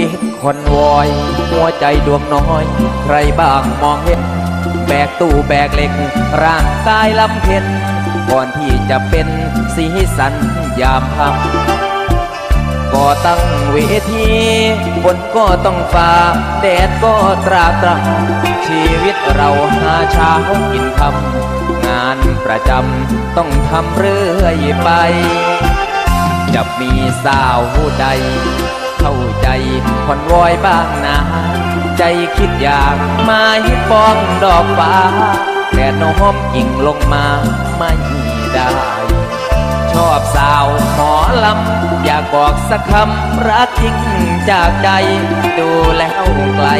วิตคนวอย หัวใจดวงน้อย ใครบ้างมองเห็น แบกตู้แบกเหล็ก ร่างกายลำเพ็ญก่อนที่จะเป็นสีสันยามค่ำก็ตั้งเวทีฝนก็ต้องฝ่า แดดก็ตราตรังชีวิตเราหาเช้ากินคำงานประจำต้องทำเรื่อยไป จะมีสาวผู้ใด เข้าใจ คนวอยบ้างนะ ใจคิดอยากมาฮิปองดอกฟ้าแต่น้อมกิ่งลงมาไม่ได้ ชอบสาวหมอลำ อยากบอกสักคำรักจริงจากใจ ดูแล้วไกลเกินไกล